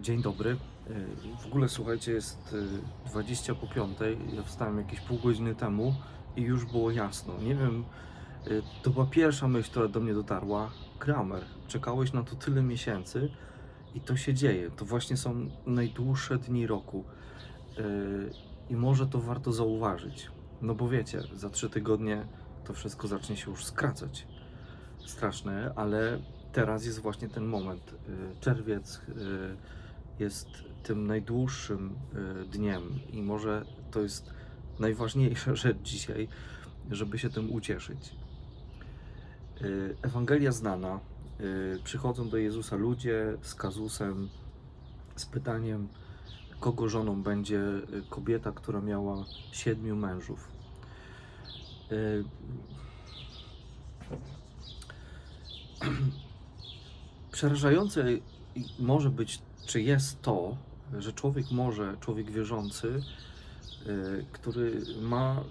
Dzień dobry. E, W ogóle słuchajcie, jest e, 20 po 5. Ja wstałem jakieś pół godziny temu i już było jasno. Nie wiem, e, to była pierwsza myśl, która do mnie dotarła. Kramer, czekałeś na to tyle miesięcy i to się dzieje. To właśnie są najdłuższe dni roku. E, I może to warto zauważyć. No bo wiecie, za trzy tygodnie to wszystko zacznie się już skracać. Straszne, ale teraz jest właśnie ten moment. E, Czerwiec e, jest tym najdłuższym e, dniem i może to jest najważniejsza rzecz dzisiaj, żeby się tym ucieszyć. E, Ewangelia znana. E, Przychodzą do Jezusa ludzie z kazusem, z pytaniem, kogo żoną będzie kobieta, która miała siedmiu mężów. Przerażające może być, czy jest to, że człowiek może, człowiek wierzący, y, który ma,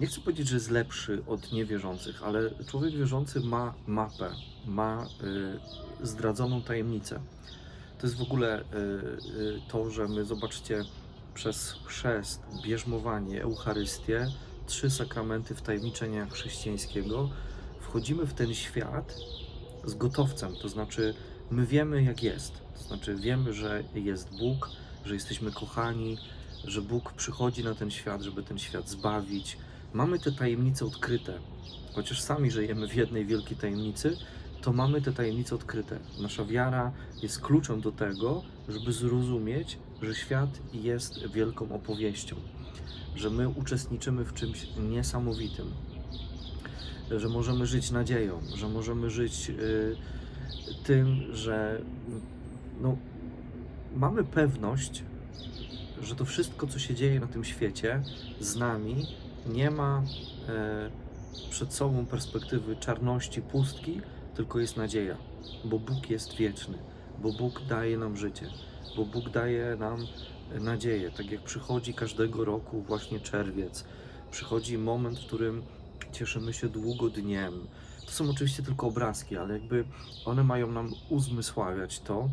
nie chcę powiedzieć, że jest lepszy od niewierzących, ale człowiek wierzący ma mapę, ma y, zdradzoną tajemnicę. To jest w ogóle y, to, że my, zobaczcie, przez chrzest, bierzmowanie, Eucharystię, trzy sakramenty wtajemniczenia chrześcijańskiego, wchodzimy w ten świat z gotowcem, to znaczy my wiemy jak jest, to znaczy wiemy, że jest Bóg, że jesteśmy kochani, że Bóg przychodzi na ten świat, żeby ten świat zbawić. Mamy te tajemnice odkryte, chociaż sami żyjemy w jednej wielkiej tajemnicy, to mamy te tajemnice odkryte. Nasza wiara jest kluczem do tego, żeby zrozumieć, że świat jest wielką opowieścią, że my uczestniczymy w czymś niesamowitym, że możemy żyć nadzieją, że możemy żyć y, tym, że no, mamy pewność, że to wszystko, co się dzieje na tym świecie z nami, nie ma e, przed sobą perspektywy czarności, pustki, tylko jest nadzieja, bo Bóg jest wieczny, bo Bóg daje nam życie, bo Bóg daje nam nadzieję. Tak jak przychodzi każdego roku właśnie czerwiec, przychodzi moment, w którym cieszymy się długo dniem. To są oczywiście tylko obrazki, ale jakby one mają nam uzmysławiać to,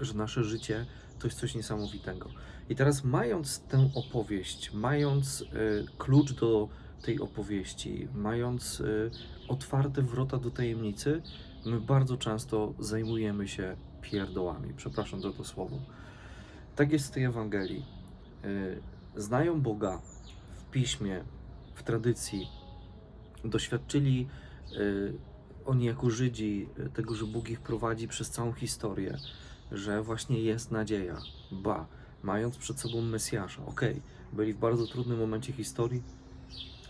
że nasze życie to jest coś niesamowitego. I teraz, mając tę opowieść, mając y, klucz do tej opowieści, mając y, otwarte wrota do tajemnicy, my bardzo często zajmujemy się pierdołami. Przepraszam za to słowo. Tak jest w tej Ewangelii. Y, znają Boga w piśmie, w tradycji, doświadczyli y, oni jako Żydzi y, tego, że Bóg ich prowadzi przez całą historię, że właśnie jest nadzieja. Ba, mając przed sobą Mesjasza, okej, byli w bardzo trudnym momencie historii,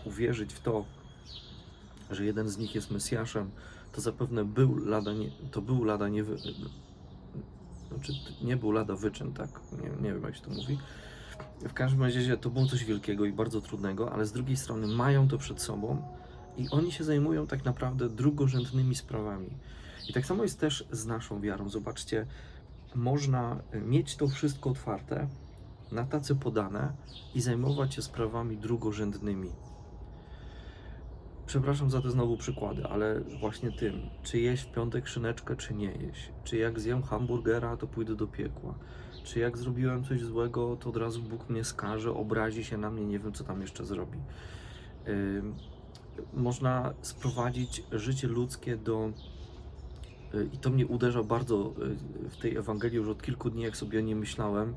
uwierzyć w to, że jeden z nich jest Mesjaszem, to zapewne był lada, nie, to był lada nie, znaczy nie był lada wyczyn, tak, nie, nie wiem jak się to mówi. W każdym razie to było coś wielkiego i bardzo trudnego, ale z drugiej strony mają to przed sobą i oni się zajmują tak naprawdę drugorzędnymi sprawami. I tak samo jest też z naszą wiarą. Zobaczcie, można mieć to wszystko otwarte, na tacy podane i zajmować się sprawami drugorzędnymi. Przepraszam za te znowu przykłady, ale właśnie tym, czy jeść w piątek szyneczkę, czy nie jeść, czy jak zjem hamburgera, to pójdę do piekła, czy jak zrobiłem coś złego, to od razu Bóg mnie skaże, obrazi się na mnie, nie wiem co tam jeszcze zrobi. Ym, można sprowadzić życie ludzkie do. y, I to mnie uderza bardzo y, w tej Ewangelii już od kilku dni, jak sobie o niej myślałem,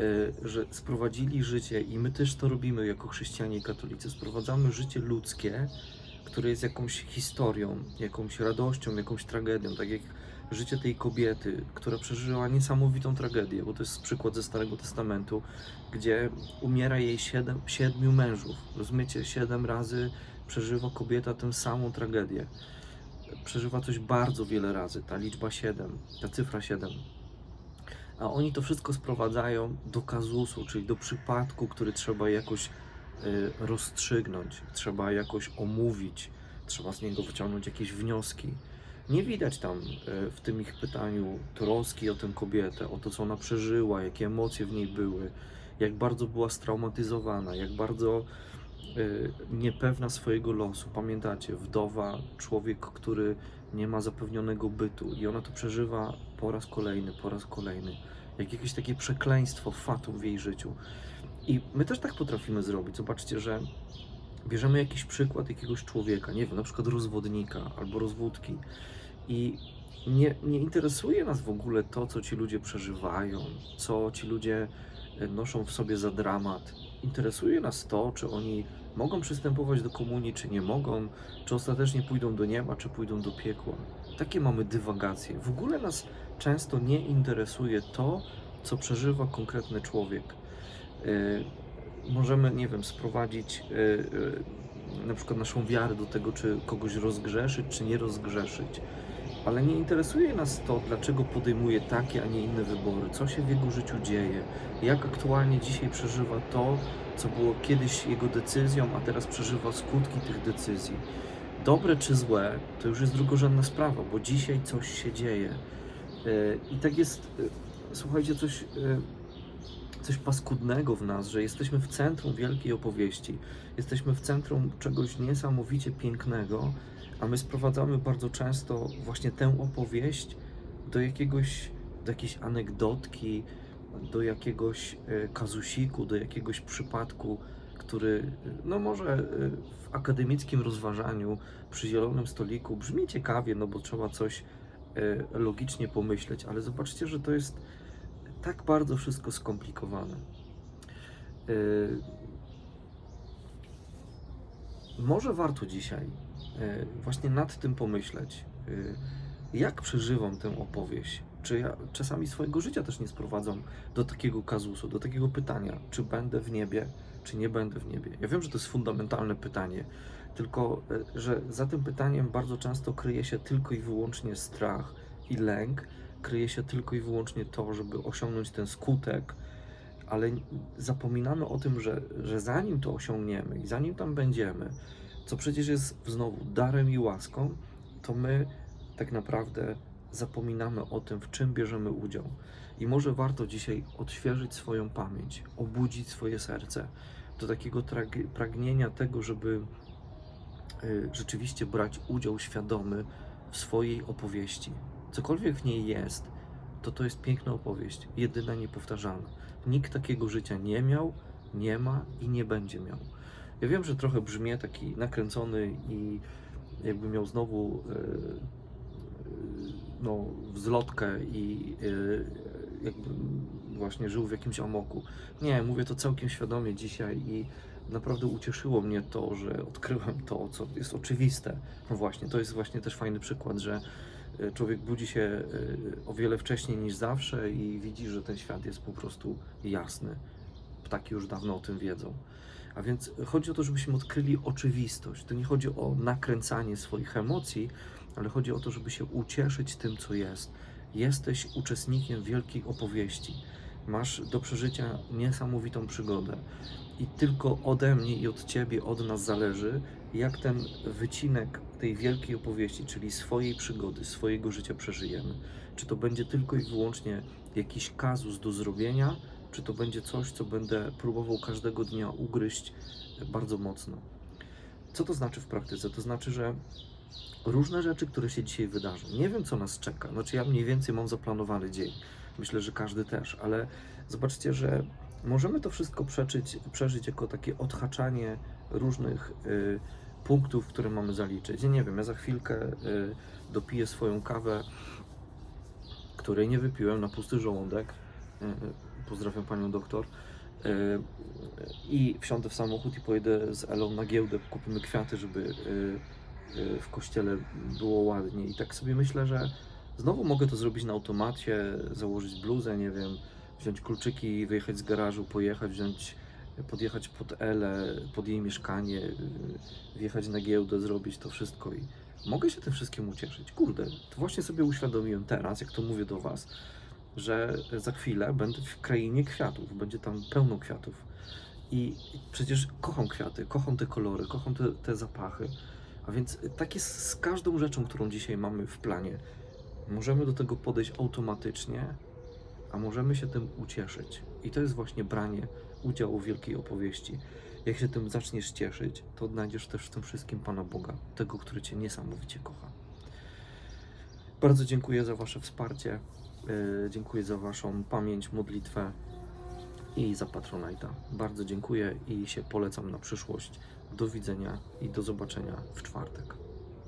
y, że sprowadzili życie, i my też to robimy jako chrześcijanie i katolicy, sprowadzamy życie ludzkie, które jest jakąś historią, jakąś radością, jakąś tragedią, tak jak życie tej kobiety, która przeżyła niesamowitą tragedię, bo to jest przykład ze Starego Testamentu, gdzie umiera jej siedem, siedmiu mężów. Rozumiecie? Siedem razy przeżywa kobieta tę samą tragedię. Przeżywa coś bardzo wiele razy, ta liczba 7, ta cyfra 7. A oni to wszystko sprowadzają do kazusu, czyli do przypadku, który trzeba jakoś y, rozstrzygnąć, trzeba jakoś omówić, trzeba z niego wyciągnąć jakieś wnioski. Nie widać tam y, w tym ich pytaniu troski o tę kobietę, o to, co ona przeżyła, jakie emocje w niej były, jak bardzo była straumatyzowana, jak bardzo niepewna swojego losu. Pamiętacie, wdowa, człowiek, który nie ma zapewnionego bytu i ona to przeżywa po raz kolejny, po raz kolejny. Jak jakieś takie przekleństwo, fatum w jej życiu. I my też tak potrafimy zrobić. Zobaczcie, że bierzemy jakiś przykład jakiegoś człowieka, nie wiem, na przykład rozwodnika albo rozwódki i nie, nie interesuje nas w ogóle to, co ci ludzie przeżywają, co ci ludzie e, noszą w sobie za dramat. Interesuje nas to, czy oni mogą przystępować do komunii, czy nie mogą, czy ostatecznie pójdą do nieba, czy pójdą do piekła. Takie mamy dywagacje. W ogóle nas często nie interesuje to, co przeżywa konkretny człowiek. E, możemy, nie wiem, sprowadzić e, e, na przykład naszą wiarę do tego, czy kogoś rozgrzeszyć, czy nie rozgrzeszyć. Ale nie interesuje nas to, dlaczego podejmuje takie, a nie inne wybory, co się w jego życiu dzieje, jak aktualnie dzisiaj przeżywa to, co było kiedyś jego decyzją, a teraz przeżywa skutki tych decyzji. Dobre czy złe, to już jest drugorzędna sprawa, bo dzisiaj coś się dzieje. E, I tak jest, e, słuchajcie, coś, e, coś paskudnego w nas, że jesteśmy w centrum wielkiej opowieści, jesteśmy w centrum czegoś niesamowicie pięknego, a my sprowadzamy bardzo często właśnie tę opowieść do jakiegoś, do jakiejś anegdotki, do jakiegoś e, kazusiku, do jakiegoś przypadku, który no może e, w akademickim rozważaniu przy zielonym stoliku brzmi ciekawie, no bo trzeba coś e, logicznie pomyśleć, ale zobaczcie, że to jest tak bardzo wszystko skomplikowane. E, Może warto dzisiaj e, właśnie nad tym pomyśleć, e, jak przeżywam tę opowieść. Czy ja czasami swojego życia też nie sprowadzam do takiego kazusu, do takiego pytania, czy będę w niebie, czy nie będę w niebie. Ja wiem, że to jest fundamentalne pytanie, tylko że za tym pytaniem bardzo często kryje się tylko i wyłącznie strach i lęk, kryje się tylko i wyłącznie to, żeby osiągnąć ten skutek, ale zapominamy o tym, że, że zanim to osiągniemy i zanim tam będziemy, co przecież jest znowu darem i łaską, to my tak naprawdę zapominamy o tym, w czym bierzemy udział. I może warto dzisiaj odświeżyć swoją pamięć, obudzić swoje serce do takiego pragnienia tego, żeby y, rzeczywiście brać udział świadomy w swojej opowieści. Cokolwiek w niej jest, to to jest piękna opowieść, jedyna, niepowtarzalna. Nikt takiego życia nie miał, nie ma i nie będzie miał. Ja wiem, że trochę brzmię taki nakręcony i jakby miał znowu e, e, no, wzlotkę i e, jakby właśnie żył w jakimś amoku. Nie, mówię to całkiem świadomie dzisiaj i naprawdę ucieszyło mnie to, że odkryłem to, co jest oczywiste. No właśnie, to jest właśnie też fajny przykład, że człowiek budzi się e, o wiele wcześniej niż zawsze i widzi, że ten świat jest po prostu jasny. Ptaki już dawno o tym wiedzą. A więc chodzi o to, żebyśmy odkryli oczywistość. To nie chodzi o nakręcanie swoich emocji, ale chodzi o to, żeby się ucieszyć tym, co jest. Jesteś uczestnikiem wielkiej opowieści. Masz do przeżycia niesamowitą przygodę. I tylko ode mnie i od ciebie, od nas zależy, jak ten wycinek tej wielkiej opowieści, czyli swojej przygody, swojego życia przeżyjemy. Czy to będzie tylko i wyłącznie jakiś kazus do zrobienia, czy to będzie coś, co będę próbował każdego dnia ugryźć bardzo mocno. Co to znaczy w praktyce? To znaczy, że różne rzeczy, które się dzisiaj wydarzą, nie wiem, co nas czeka. Znaczy, ja mniej więcej mam zaplanowany dzień. Myślę, że każdy też, ale zobaczcie, że możemy to wszystko przeczyć, przeżyć jako takie odhaczanie różnych y, punktów, które mamy zaliczyć. Nie wiem, ja za chwilkę y, dopiję swoją kawę, której nie wypiłem na pusty żołądek. Y, pozdrawiam panią doktor. Y, I wsiądę w samochód i pojedę z Elą na giełdę, kupimy kwiaty, żeby y, y, w kościele było ładnie. I tak sobie myślę, że znowu mogę to zrobić na automacie, założyć bluzę, nie wiem, wziąć kluczyki, wyjechać z garażu, pojechać, wziąć, podjechać pod Elę, pod jej mieszkanie, wjechać na giełdę, zrobić to wszystko i mogę się tym wszystkim ucieszyć. Kurde, to właśnie sobie uświadomiłem teraz, jak to mówię do Was, że za chwilę będę w krainie kwiatów, będzie tam pełno kwiatów. I przecież kocham kwiaty, kocham te kolory, kocham te, te zapachy. A więc tak jest z każdą rzeczą, którą dzisiaj mamy w planie. Możemy do tego podejść automatycznie, a możemy się tym ucieszyć. I to jest właśnie branie udziału w wielkiej opowieści. Jak się tym zaczniesz cieszyć, to odnajdziesz też w tym wszystkim Pana Boga, tego, który Cię niesamowicie kocha. Bardzo dziękuję za Wasze wsparcie, e, dziękuję za Waszą pamięć, modlitwę i za Patronite'a. Bardzo dziękuję i się polecam na przyszłość. Do widzenia i do zobaczenia w czwartek.